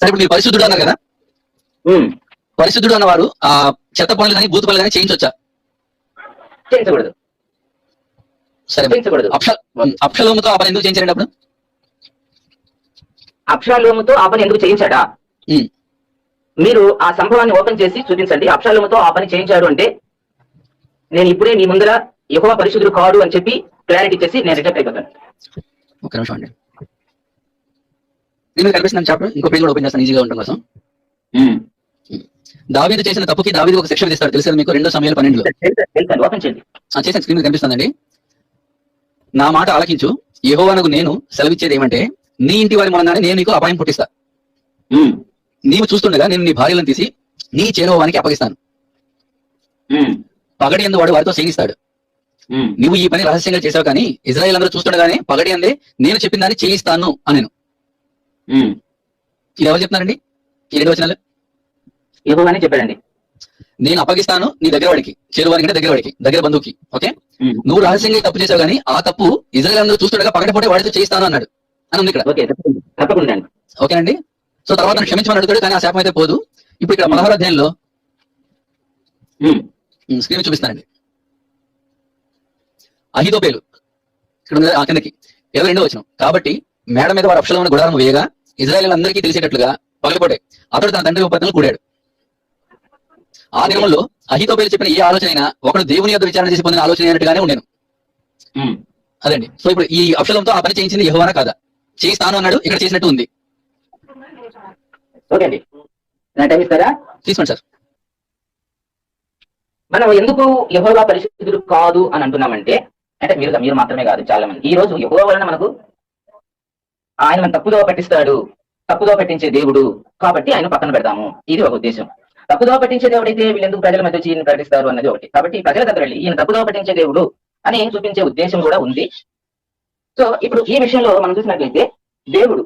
సరే ఇప్పుడు మీరు పరిశుద్ధుడు అన్నారు కదా? పరిశుద్ధుడు అన్నవారు ఆ చెత్త పనులు కానీ బూతు పనులు కానీ చేయించవచ్చా చేయించకూడదు. సరే చేయించకూడదు. అక్షలోముతో ఆ పని ఎందుకు చేయించారండి అప్పుడు? అప్షాలోముతో ఆ పని ఎందుకు చేయించాడా. మీరు ఆ సంభవాన్ని ఓపెన్ చేసి చూపించండి. అప్షాలోముతో ఆ పని చేయించాడు అంటే నేను ఇప్పుడే మీ ముందర ఎక్కువ పరిశుద్ధుడు కాడు అని చెప్పి క్లారిటీ ఇచ్చేసి నేను రిజెక్ట్ అయిపోతాను. ఒక నిమిషం అండి. మీద కనిపిస్తుంది చాప్టర్ ఇంకో పేజ్ కూడా ఓపెన్ చేస్తాను ఈజీగా ఉండడం కోసం. దావీదు చేసిన తప్పుకి దావీదు ఒక శిక్ష విధిస్తాడు. తెలుసు మీకు? రెండో సమయాలు పన్నెండులో. ఆ చేసిన స్క్రీన్ కనిపిస్తుందండి. నా మాట ఆలకించు. యెహోవానకు నేను సెలవిచ్చేది ఏమంటే నీ ఇంటి వారి మూలంగానే నేను నీకు అపాయం పుట్టిస్తా. నీవు చూస్తుండగా నేను నీ భార్యలను తీసి నీ చేరువానికి అప్పగిస్తాను. పగడి ఎందు వాడు వారితో చేయిస్తాడు నువ్వు ఈ పని రహస్యంగా చేసావు కానీ ఇజ్రాయెల్ అందరూ చూస్తుండగానే పగడి అందే నేను చెప్పిన దాన్ని చేయిస్తాను అని నేను ఉమ్. ఇది ఎవరు చెప్తున్నారండి? ఈ రెండు వచనాలు? యెహోవానే చెప్పాడండి. నేను అప్పగిస్తాను నీ దగ్గర వాడికి చేరువానికి అంటే దగ్గర వాడికి దగ్గర బంధువుకి ఓకే? నువ్వు రహస్యంగా తప్పు చేసావు కానీ ఆ తప్పు ఇజ్రాయెల్ అందరూ చూస్తుండగా పగటిపూటే వాడితో చేయిస్తాను అన్నాడు. అని ఉంది ఇక్కడ. ఓకే తప్పకుండా ఓకేనండి? సో తర్వాత క్షమించమని అడుగుతాడు కానీ ఆ శాపం అయితే పోదు. ఇప్పుడు ఇక్కడ పదహారు అధ్యాయంలో స్క్రీన్ చూపిస్తానండి. అహితోపేలు ఇక్కడ ఉంది ఆ కిందకి. ఇరవై రెండో వచ్చిన కాబట్టి మేడ మీద వారు అక్షలమైన గుడారం వేయగా ఇజ్రాయెల్ అందరికీ తెలిసేటట్లుగా పగలపడే అతడు తన తండ్రి ఉపత్తులు కూడాడు. ఆ దినముల్లో అహితోపేలు చెప్పిన ఏ ఆలోచన అయినా ఒకడు దేవుని యొక్క విచారణ చేసి పొందిన ఆలోచన అయినట్టుగానే ఉండేను. అదండి. సో ఇప్పుడు ఈ అక్షలంతో ఆ పని చేయించింది యెహోవానా కాదా? చేయిస్తాను అన్నాడు ఇక్కడ చేసినట్టు ఉంది. ఓకే అండి. నా టైం ఇస్తారా? తీసుకోండి సార్. మనం ఎందుకు యహోవా పరిశుద్ధుడు కాదు అని అంటున్నామంటే అంటే మీరు మీరు మాత్రమే కాదు చాలా మంది ఈ రోజు యహోవా వలన మనకు ఆయన మన తప్పుదో పట్టిస్తాడు. తప్పుదో పట్టించే దేవుడు. కాబట్టి ఆయన పక్కన పెడతాము. ఇది ఒక ఉద్దేశం. తప్పుదో పట్టించే దేవుడైతే అయితే వీళ్ళెందుకు ప్రజల మధ్య వచ్చి ఈయన ప్రకటిస్తారు అన్నది ఒకటి. కాబట్టి ప్రజల దగ్గర వెళ్ళి ఈయన తప్పుదో పట్టించే దేవుడు అని చూపించే ఉద్దేశం కూడా ఉంది. సో ఇప్పుడు ఈ విషయంలో మనం చూసినట్లయితే దేవుడు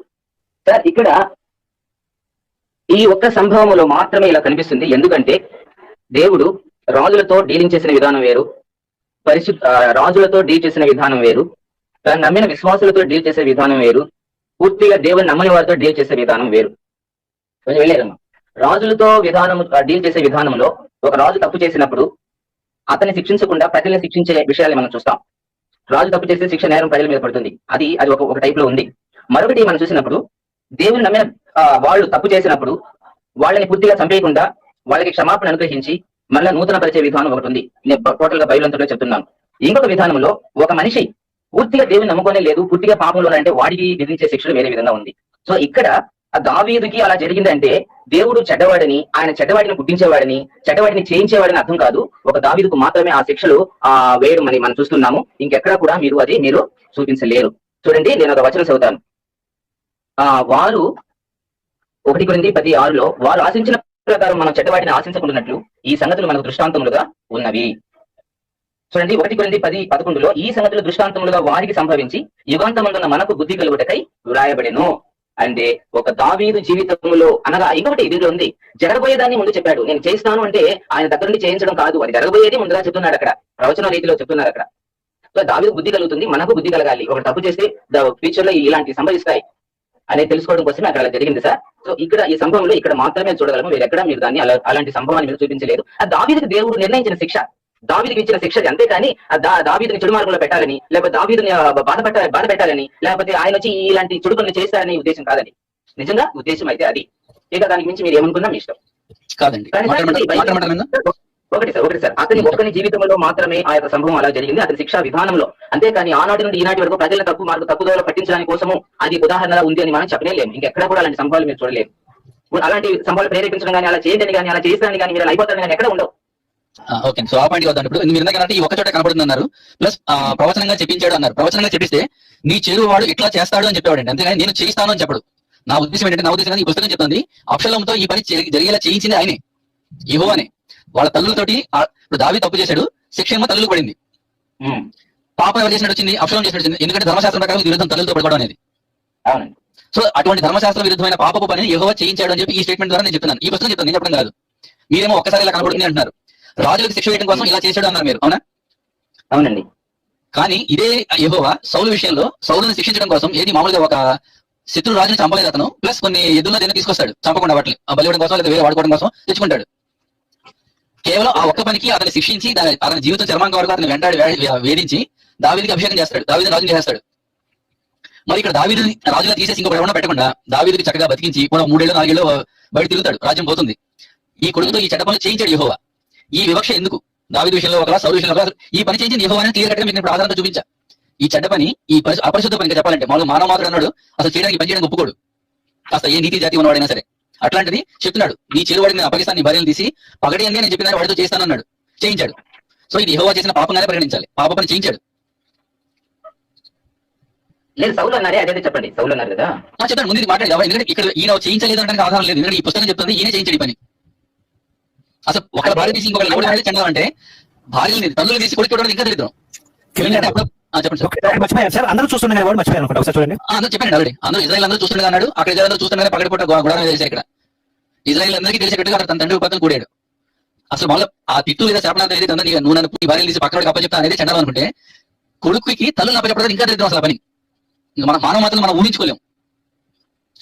సార్ ఇక్కడ ఈ ఒక్క సంభవములో మాత్రమే ఇలా కనిపిస్తుంది. ఎందుకంటే దేవుడు రాజులతో డీలింగ్ చేసిన విధానం వేరు. పరిశుద్ధ రాజులతో డీల్ చేసిన విధానం వేరు. తను నమ్మిన విశ్వాసులతో డీల్ చేసే విధానం వేరు. పూర్తిగా దేవుని నమ్మని వారితో డీల్ చేసే విధానం వేరు. కొంచెం వెళ్ళేదమ్మా. రాజులతో విధానం డీల్ చేసే విధానంలో ఒక రాజు తప్పు చేసినప్పుడు అతన్ని శిక్షించకుండా ప్రజల్ని శిక్షించే విషయాలు మనం చూస్తాం. రాజు తప్పు చేసే శిక్ష నేరం ప్రజల మీద పడుతుంది. అది అది ఒక ఒక టైప్లో ఉంది. మరొకటి మనం చూసినప్పుడు దేవుని నమ్మిన వాళ్ళు తప్పు చేసినప్పుడు వాళ్ళని పూర్తిగా చంపేయకుండా వాళ్ళకి క్షమాపణ అనుగ్రహించి మళ్ళీ నూతన పరిచే విధానం ఒకటి ఉంది. నేను టోటల్గా బయలుంతలో చెప్తున్నాను. ఇంకొక విధానంలో ఒక మనిషి పూర్తిగా దేవుని నమ్ముకోనే లేదు పూర్తిగా పాపంలో అంటే వాడికి విధించే శిక్షలు వేరే విధంగా ఉంది. సో ఇక్కడ ఆ దావీదుకి అలా జరిగిందంటే దేవుడు చెడ్డవాడిని ఆయన చెడ్డవాడిని పుట్టించేవాడిని చెడ్డవాడిని చేయించేవాడిని అర్థం కాదు. ఒక దావీదుకు మాత్రమే ఆ శిక్షలు ఆ వేయడం అని మనం చూస్తున్నాము. ఇంకెక్కడా కూడా మీరు అది మీరు చూపించలేరు. చూడండి నేను ఒక వచనం చదువుతాను. ఆ వారు ఒకటి కొరింది పది ఆరులో వారు ఆశించిన ప్రకారం మనం చెడ్డవాటిని ఆశించకుండానట్లు ఈ సంగతులు మనకు దృష్టాంతములుగా ఉన్నవి. చూడండి ఒకటి కొన్ని పది పదకొండులో ఈ సంగతులు దృష్టాంతములుగా వారికి సంభవించి యుగాంతమందున్న మనకు బుద్ధి కలుగుటకై వ్రాయబడెను. అంటే ఒక దావీదు జీవితంలో అనగా ఇంకొకటి దీనిలో ఉంది. జరగబోయేదాన్ని ముందు చెప్పాడు. నేను చేస్తాను అంటే ఆయన దగ్గర నుండి చేయించడం కాదు. అది జరగబోయేది ముందుగా చెప్తున్నాడు అక్కడ. ప్రవచన రీతిలో చెప్తున్నారు అక్కడ. సో దావీదు బుద్ధి కలుగుతుంది మనకు బుద్ధి కలగాలి. ఒక తప్పు చేస్తే ఫ్యూచర్లో ఇలాంటి సంభవిస్తాయి అనేది తెలుసుకోవడం కోసమే అక్కడ జరిగింది సార్. సో ఇక్కడ ఈ సంభవంలో ఇక్కడ మాత్రమే చూడగలము. మీరు ఎక్కడ మీరు దాన్ని అలా అలాంటి సంభవాన్ని మీరు చూపించలేదు. ఆ దావీదుకి దేవుడు నిర్ణయించిన శిక్ష దావీదికి ఇచ్చిన శిక్ష ఆ దా దావీదిని చెడు మార్గంలో పెట్టాలని లేకపోతే దావీదిని ఆ, బాధ పెట్ట బాధ పెట్టాలని లేకపోతే ఆయన వచ్చి ఇలాంటి చెడు పనులు చేస్తారని ఉద్దేశం కాదండి. నిజంగా ఉద్దేశం అయితే అది. ఇక దానికి మించి మీరు ఏమనుకున్నా మీ ఇష్టం. కాదండి. కానీ? ఒకటి సార్ ఒకటి సార్ అతని ఒక్కని జీవితంలో మాత్రమే ఆ యొక్క సంభవం అలా జరిగింది. అతని శిక్షా విధానంలో. అంతేకాని ఆనాటి నుండి ఈనాటి వరకు ప్రజల తప్పు మార్గం తప్పుదోవ పట్టించడానికి కోసము అది ఉదాహరణగా ఉంది అని మనం చెప్పలేము ఇంకెక్కడ కూడా అలాంటి సంభవాలు మీరు చూడలేము. అలాంటి సంభవాలు ప్రేరేపించడం కానీ అలా చేయండి కానీ అలా చేస్తారని కానీ మీరు అలా అయిపోతారని కానీ ఎక్కడ ఉండవు. ఓకే. సో ఆ పాయింట్ వద్దాం ఇప్పుడు మీరు ఇందాక ఈ ఒక్క చోట కనపడుతుంది అన్నారు ప్లస్ ఆ, ప్రవచనంగా చెప్పించాడు అన్నారు. ప్రవచనంగా చెప్పిస్తే నీ చేరువ వాడు ఇట్లా చేస్తాడు అని చెప్పాడు అంతేగాని నేను చేయిస్తాను అని చెప్పడు. నా ఉద్దేశం ఏంటంటే నా ఉద్దేశం ఈ పుస్తకం చెప్తుంది అక్షలంతో ఈ పని జరి- జరిగేలా చేయించింది ఆయనే ఇవ్వనే వాళ్ళ తల్లులతోటి ఇప్పుడు దావి తప్పు చేశాడు శిక్ష ఏమో తల్లులు పడింది పాపం ఎవరు చేసినట్టు వచ్చింది? అక్షరం చేసినట్టు వచ్చింది. ఎందుకంటే ధర్మశాస్త్రం ప్రకారం విరుద్ధం తల్లులతో పడుకోవడం అనేది. సో అటువంటి ధర్మశాస్త్ర విరుద్ధమైన పాపపు పని యెహోవా చేయించాడు అని చెప్పి ఈ స్టేట్మెంట్ ద్వారా నేను చెప్తున్నాను. ఈ పుస్తకం చెప్తాను నేను చెప్పడం కాదు. మీరేమో ఒక్కసారి ఇలా కనబడుతుంది అంటున్నారు. రాజులకు శిక్ష వేయడం కోసం ఇలా చేశాడు అన్నారు మీరు అవునా? అవునండి. కానీ ఇదే యెహోవా సౌలు విషయంలో సౌలుని శిక్షించడం కోసం ఏది మామూలుగా ఒక శత్రు రాజుని చంపలేదు అతను ప్లస్ కొన్ని ఎద్దుల్లో దేన్ని తీసుకొస్తాడు చంపకుండా వాటిని ఆ బలివడం కోసం లేదా వేరే వాడుకోవడం కోసం తెచ్చుకుంటాడు. కేవలం ఆ ఒక్క పనికి అతన్ని శిక్షించి దాని- అతని జీవితం చర్మాంక వరకు అతను వెంటాడి వేధించి దావీదికి అభిషేకం చేస్తాడు దావీది రాజుని చేస్తాడు. మరి ఇక్కడ దావీదు రాజుగా తీసేసి ఇంకొక ఎవరన్నా పెట్టకుండా దావీదికి చక్కగా బతికించి కూడా మూడేళ్ళు నాలుగేళ్ళు బయట తిరుగుతాడు రాజ్యం పోతుంది. ఈ కొడుకుతో ఈ చెడ్డ పనులు చేయించాడు యెహోవా. ఈ వివక్ష ఎందుకు? దావీదు విషయంలో ఒకలా సౌరు విషయంలో ఒకలా. ఈ పని యెహోవా అని క్లియర్ కట్గా మీకు ఇప్పుడు ఆధారంతో చూపించా. ఈ చెడ్డ పని ఈ పరిశు- అపరిశుద్ధ పని చెప్పాలంటే మామూలు మానవ మాత్రం అన్నాడు అసలు చేయడానికి పని చేయడానికి ఒప్పుకోడు. కాస్త ఏ నీతి జాతి ఉన్నవాడైనా సరే. అట్లాంటిది చెప్తున్నాడు నీ చెరువాడిని నేను అప్పగిస్తాను నీ భార్యను తీసి పగటి అందే నేను చెప్పిన వాడితో చేస్తాను అన్నాడు చేయించాడు. సో ఇది యెహోవా చేసిన పాపంగానే పరిగణించాలి. పాప పని చేయించాడు. లేదు సౌలు అన్నారే అదే చెప్పండి. సౌలు అన్నారు కదా. చెప్పండి ముందు మాట్లాడి ఎందుకంటే ఇక్కడ ఈయన చేయించలేదు అంటే ఆధారం లేదు. ఎందుకంటే ఈ పుస్తకం చెప్తుంది ఈయన చేయించాడు పని. అసలు ఒక భార్య తీసి ఇంకొక ఎవరు అనేది చెందాలంటే భార్యని తల్లులు తీసి కొడుకు ఇంకా దరిద్రం చెప్పండి సార్ అందరూ చూస్తుండే వాడు మర్చిపోయారు అనుకుంటా? ఒకసారి చూడండి. ఆ, అందరూ చెప్పండి ఆల్రెడీ. అందరూ ఇజ్రాయల్ అందరూ చూస్తుండగా అన్నాడు. అక్కడ ఇజ్రాయల్ అందరూ చూస్తుండగా పగటిపూట గొ- గొడవ చేశారు ఇక్కడ. ఇజ్రాయల్ అందరికీ తెలిసేటట్టుగా తన తండ్రి పక్కన కూడాడు. అసలు మళ్ళీ ఆ తిట్టు లేదా శాపనాలు ఏదైతే ఉందో నువ్వు నన్ను నీ భార్యలు తీసి పక్కన అప్పచెప్తా అనేది చెండాలి అనుకుంటే కొడుకుకి తల్లులు అప్పచెప్పడం ఇంకా దరిద్రం అసలు పని. ఇంకా మన మానవ మాత్రం మనం ఊహించుకోలేం.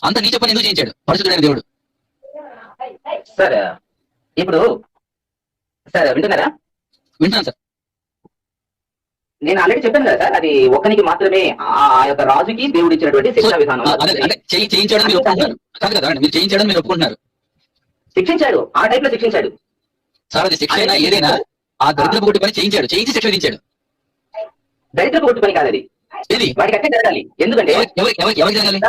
అంత నీచ పని ఎందుకు చేయించాడు? పరిశుద్ధుడైన దేవుడు. సార్. ఇప్పుడు సార్ వింటున్నారా? వింటున్నాను సార్. నేను ఆల్రెడీ చెప్పాను కదా సార్ అది ఒక్కనికి మాత్రమే ఆ యొక్క రాజుకి దేవుడు ఇచ్చినటువంటి శిక్షణ విధానం. చేయించడం మీరు ఒప్పుకుంటున్నారు. కాదు కదా మీరు చేయించడం మీరు ఒప్పుకుంటున్నారు. శిక్షించాడు ఆ టైప్లో శిక్షించాడు. సార్ అది శిక్ష అయినా ఏదైనా ఆ దరిద్ర ఒకటి పని చేయించాడు చేయించి శిక్ష విధించాడు. దరిద్రపు కొట్టు పని కాదు అది ఏది? వాడికి అట్టే జరగాలి. ఎందుకంటే ఎవరి- ఎవరి- ఎవరి- ఎవరికి జరగాలి?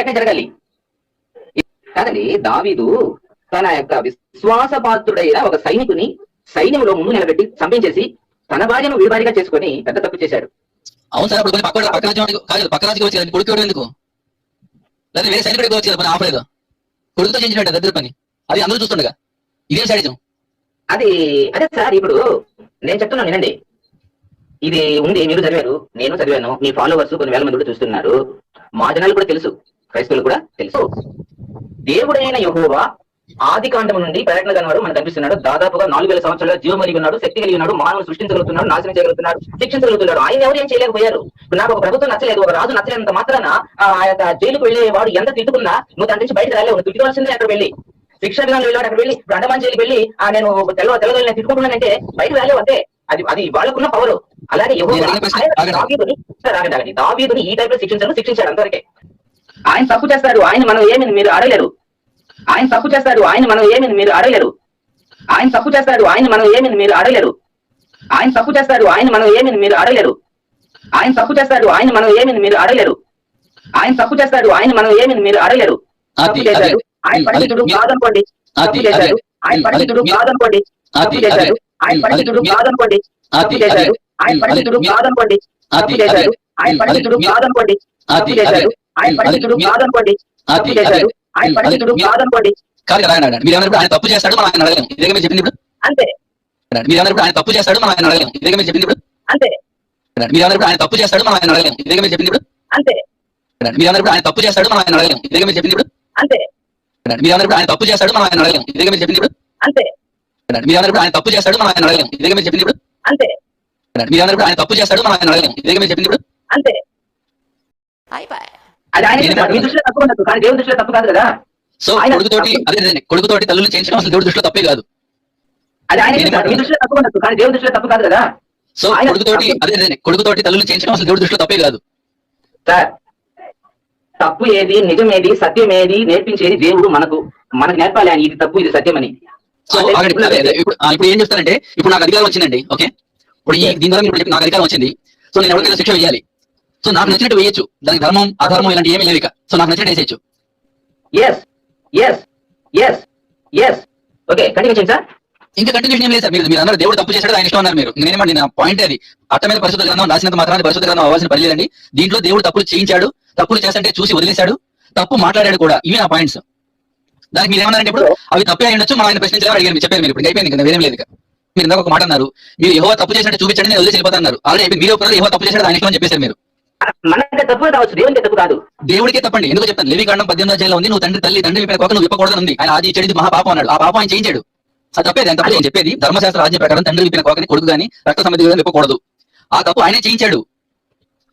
అట్టే జరగాలి. కాదండి దావీదు తన యొక్క విశ్వాసపాత్రుడైన ఒక సైనికుని సైన్యంలో ముందు నిలబెట్టి చంపించేసి తన భార్యను విడివారిగా చేసుకొని పెద్ద తప్పు చేశాడు. అవును సార్ అప్పుడు పక్క పక్క రాజ్యం వాడికి- కాదు పక్క రాజ్యం వచ్చి కొడుకు ఎందుకు? లేదా వేరే సైనికుడికి వచ్చి పని ఆపలేదు. కొడుకుతో చేయించినట్టు దరిద్ర పని. అది అందరూ చూస్తుండగా. ఇదే సైడిజం అది అదే సార్ ఇప్పుడు నేను చెప్తున్నాను వినండి. ఇది ఉంది మీరు చదివారు. నేను చదివాను. మీ ఫాలోవర్స్ కొన్ని వేల మంది కూడా చూస్తున్నారు. మా జనాలు కూడా తెలుసు. క్రైస్తవులు కూడా తెలుసు. దేవుడైన యహోవా ఆది కాండం నుండి ప్రయత్న కనవాడు మనకు కనిపిస్తున్నాడు. దాదాపుగా నాలుగు వేల సంవత్సరాల జీవం కలిగి ఉన్నాడు శక్తి కలిగి ఉన్నాడు మానవులు సృష్టించగలుగుతున్నాడు నాశనం చేయగలుగుతున్నాడు శిక్షించగలుగుతున్నాడు. ఆయన ఎవరు ఏం చేయలేకపోయారు? నాకు ఒక ప్రభుత్వం నచ్చలేదు ఒక రాజు నచ్చలేనంత మాత్రాన ఆ యొక్క జైలుకు వెళ్ళే వాడు ఎంత తిట్టుకున్నా నువ్వు దాని నుంచి బయటకు రాలేవు తిట్టుకోవాల్సిందే అక్కడ వెళ్ళి. శిక్షణ విధానం వెళ్ళాడు అక్కడ వెళ్ళి ఇప్పుడు అండమాన్ జైలుకి వెళ్ళి ఆ నేను తెల్ల తెల్లగొల్లి నేను తిట్టుకుంటున్నానంటే బయటకు రాలేవు అంతే. అది అది వాళ్ళకున్న పవర్ అలాగే. దావీదుని. దావీదుని ఈ టైప్లో శిక్షించాడు శిక్షించాడు అంతవరకే. ఆయన తప్పు చేస్తాడు ఆయన మనం ఏమి మీరు అడగలేరు ఆయన తప్పు చేస్తాడు ఆయన మనం ఏమి మీరు అడగలేరు. ఆయన తప్పు చేస్తాడు ఆయన మనం ఏమి మీరు అడగలేరు. ఆయన తప్పు చేస్తాడు ఆయన మనం ఏమి మీరు అడగలేరు. ఆయన తప్పు చేస్తాడు ఆయన మనం ఏమి మీరు అడగలేరు. ఆయన తప్పు చేస్తాడు ఆయన మనం ఏమి మీరు అడగలేరు. తప్పు చేశాడు ఆయన పరిస్థితుడు. కాదనుకోండి. తప్పు చేశాడు ఆయన పరిస్థితుడు. కాదనుకోండి. తప్పు చేశాడు ఆయన పరిస్థితుడు. కాదనుకోండి. తప్పు చేశాడు ఆయన పరిస్థితుడు. కాదనుకోండి. తప్పు చేశాడు ఆయన పరిస్థితుడు. కాదనుకోండి. తప్పు చేశాడు ఆయన పరిస్థితుడు. కాదనుకోండి. తప్పు చేశాడు ఆయన ఉమ్, పరిస్థితుడు అదే. కాదనుకోండి. కాదు కదా ఆయన అడగండి. మీరు ఏమన్నప్పుడు ఆయన తప్పు చేస్తాడు మనం ఆయన అడగలేం ఇదే మీరు చెప్పింది ఇప్పుడు? అంతే. మీరు ఏమన్నప్పుడు ఆయన తప్పు చేస్తాడు మనం ఆయన అడగలేం ఇదే మీరు చెప్పింది ఇప్పుడు? అంతే. మీరు ఏమన్నప్పుడు ఆయన తప్పు చేస్తాడు మనం ఆయన అడగలేం ఇదే మీరు చెప్పింది ఇప్పుడు? అంతే. మీరు ఏమన్నప్పుడు ఆయన తప్పు చేస్తాడు మనం ఆయన అడగలేం ఇదే మీరు చెప్పింది ఇప్పుడు? అంతే. మీరు ఏమన్నప్పుడు ఆయన తప్పు చేస్తాడు మనం ఆయన అడగలేం ఇదే మీరు చెప్పింది ఇప్పుడు? అంతే. మీరు ఏమన్నప్పుడు ఆయన తప్పు చేస్తాడు మనం ఆయన అడగలేం ఇదే మీరు చెప్పింది ఇప్పుడు? అంతే. మీరు ఏమన్నప్పుడు ఆయన తప్పు చేస్తాడు మనం ఆయన అడగలేం ఇదే మీరు చెప్పింది ఇప్పుడు? అంతే. అది ఆయన. మీ దృష్టిలో తప్పు ఉండదు కానీ దేవుని దృష్టిలో తప్పు కాదు కదా. సో ఆయన- కొడుకుతోటి అదే అదే కొడుకుతోటి తల్లులు చేయించడం అసలు దేవుడి దృష్టిలో తప్పే కాదు. అది ఆయన. మీ దృష్టిలో తప్పు ఉండదు కానీ దేవుని దృష్టిలో తప్పు కాదు కదా. సో ఆయన- కొడుకుతోటి అదే అదే కొడుకుతోటి తల్లులు చేయించడం అసలు దేవుడి దృష్టిలో తప్పే కాదు. సార్ తప్పు ఏది నిజం ఏది సత్యం ఏది నేర్పించేది దేవుడు మనకు మనకు నేర్పాలి ఆయన. ఇది తప్పు ఇది సత్యం అని సో ఇప్పుడు ఇప్పుడు ఏం చెప్తానంటే ఇప్పుడు నాకు అధికారం వచ్చిందండి ఓకే? ఇప్పుడు ఈ దీని ద్వారా నాకు అధికారం వచ్చింది. సో నేను ఎవరికైనా శిక్ష వేయాలి. సో నాకు నచ్చినట్టు వేయచ్చు. దానికి ధర్మం అధర్మం ఇలాంటి ఏమీ లేవు ఇక. సో నాకు నచ్చినట్టు వేసేయచ్చు. Yes yes yes yes okay continue చేయండి సార్ ఇంకా కంటిన్యూషన్ ఏం లేదు సార్. మీరు మీరు అన్నారు దేవుడు తప్పు చేశాడు ఆయన ఇష్టం అన్నారు మీరు. నేనేమండి నా పాయింట్ అది. అట్ట మీద పరిశుద్ధ గ్రంథం రాసినంత మాత్రాన్ని పరిశుద్ధ గ్రంథం అవ్వాల్సిన పని లేదండి. దీంట్లో దేవుడు తప్పులు చేయించాడు తప్పులు చేస్తుంటే చూసి వదిలేశాడు తప్పు మాట్లాడాడు కూడా. ఇవి నా పాయింట్స్ దానికి మీరు ఏమన్నారంటే ఇప్పుడు అవి తప్పే అయి ఉండొచ్చు మనం ఆయన ప్రశ్నించాలని అడిగారు మీరు చెప్పారు మీరు ఇప్పుడు. అయిపోయింది కదా వేరేం లేదు ఇక. మీరు ఇందాక ఒక మాట అన్నారు మీరు ఎవరో తప్పు చేసినట్టు చూపించండి నేను వదిలేసి వెళ్ళిపోతాను ఆల్రెడీ మీరు ఒప్పుకున్నారు ఎవరో తప్పు చేశాడు ఆయన ఇష్టం అని చెప్పేశారు మీరు. మనకి తప్పు కావచ్చు దేవునికి తప్పు కాదు. దేవుడికే తప్పండి. ఎందుకు చెప్తాను? లేవి కాండం పద్దెనిమిది అధ్యాయంలో ఉంది. నువ్వు తండ్రి తల్లి తండ్రి కోక నువ్వు విప్పకూడదని ఉంది. ఆయన ఆది చెడిది మహాపాపం అన్నాడు. ఆ పాపం ఆయన చేయించాడు. అది తప్పేది ఆయన నేను చెప్పేది. ధర్మశాస్త్ర రాజ్యం ప్రకారం తండ్రి విప్పిన కోకని కొడుకు గాని రక్త సంబంధి గాని విప్పకూడదు. ఆ తప్పు ఆయనే చేయించాడు.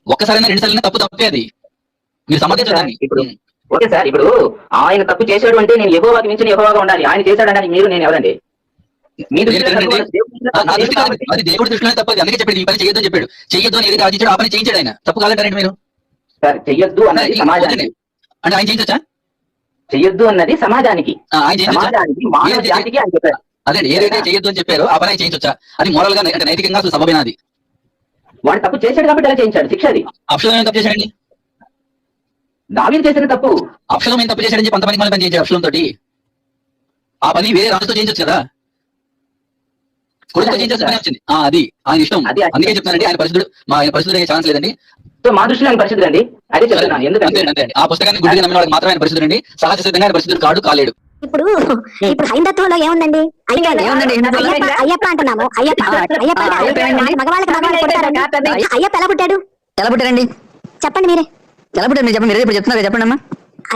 ఒక్కసారైనా రెండు సార్లు తప్పు తప్పే అది మీరు సమర్థించదాన్ని ఇప్పుడు ఓకే సార్ ఇప్పుడు ఆయన తప్పు చేశాడు అంటే నేను యెహోవాకి మించిన యెహోవాగా ఉండాలి. ఆయన చేశాడని మీరు నేను ఎవరండి? మీ దృష్టిలో దేవుడి దృష్టిలో దృష్టిలో అది- దేవుడి దృష్టిలోనే తప్పది. అందుకే చెప్పాడు ఈ పని చేయొద్దు అని చెప్పాడు. చేయొద్దు అని ఏది రాజించాడు ఆ పని చేయించాడు ఆయన. తప్పు కాదంటారండి మీరు? సార్ చెయ్యొద్దు అన్నది సమాజానికి. అంటే ఆయన చేయించొచ్చా? చెయ్యొద్దు అన్నది సమాజానికి. సమాజానికి మానవ జాతికి చెప్పారు. అదే ఏదైతే చేయొద్దు అని చెప్పారో ఆ పని ఆయన చేయించొచ్చా? అది మోరల్గా అంటే నైతికంగా అసలు సబబేనా అది? వాడు తప్పు చేశాడు కాబట్టి అలా చేయించాడు. శిక్ష అది. అప్షలం ఏం తప్పు చేశాడండి? దావీదు చేసిన తప్పు. అప్షలం ఏం తప్పు చేశాడని చెప్పి అంతమంది మళ్ళీ పని చేయించాడు అప్షలం తోటి ఆ పని వేరే రాజుతో చేయించొచ్చు కదా? పని వచ్చింది. ఆ, అది ఆయన ఇష్టం. అందుకే చెప్తానండి ఆయన పరిస్థితుడు మా ఆయన పరిస్థితుడు ఛాన్స్ లేదండి. సో మా దృష్టిలో ఆయన పరిస్థితులు అండి. అదే చెప్తున్నాను ఎందుకంటే. ఆ పుస్తకాన్ని గుడ్డిగా నమ్మిన వాళ్ళకి మాత్రమే ఆయన పరిస్థితుడు అండి. సహజ సిద్ధంగా ఆయన పరిస్థితుడు కాడు కాలేడు. ఇప్పుడు ఇప్పుడు హైందత్వంలో ఏముందండి? అయ్యప్ప అంటున్నాము. అయ్యప్ప అయ్యప్ప? మగవాళ్ళకి మగవాళ్ళు అయ్యప్ప ఎలా పుట్టాడు? ఎలా పుట్టారండి చెప్పండి మీరే. ఎలా పుట్టారు మీరు చెప్పండి మీరు ఇప్పుడు చెప్తున్నారు? చెప్పండి అమ్మా.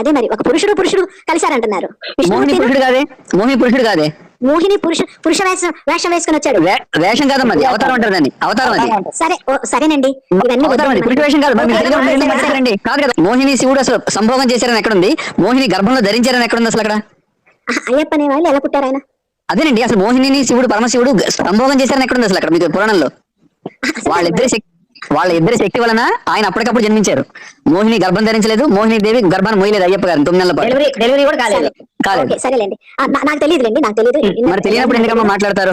అదే మరి ఒక పురుషుడు పురుషుడు కలిశారంటున్నారు. మోహిని పురుషుడు కాదే మోహిని పురుషుడు కాదే. మోహిని పురుష పురుష వేషం వేషం వేసుకుని వచ్చాడు. వేషం కాదమ్మా అది అవతారం అంటారు దాన్ని. అవతారం అది. సరే సరేనండి. ఇవన్నీ పురుష వేషం కాదు? కాదు కదా మోహిని శివుడు అసలు సంభోగం చేశారని ఎక్కడుంది? మోహిని గర్భంలో ధరించారని ఎక్కడుంది అసలు అక్కడ? ఆ, అయ్యప్ప అనే వాళ్ళు ఎలా పుట్టారు ఆయన? అదేనండి అసలు మోహిని శివుడు పరమశివుడు సంభోగం చేశారని ఎక్కడుంది అసలు అక్కడ? మీకు పురాణంలో. వాళ్ళిద్దరి శక్తి వాళ్ళ ఇద్దరి శక్తి వలన ఆయన అప్పటికప్పుడు జన్మించారు. మోహిని గర్భం ధరించలేదు. మోహిని దేవి గర్భాన్ని మోయలేదు అయ్యప్ప గారు తొమ్మిది నెలల పాటు. డెలివరీ డెలివరీ కూడా కాలేదు. కాలేదు. సరేలేండి. నాకు తెలియదులేండి నాకు తెలియదు. మరి తెలియనప్పుడు ఎందుకమ్మా మాట్లాడతారు?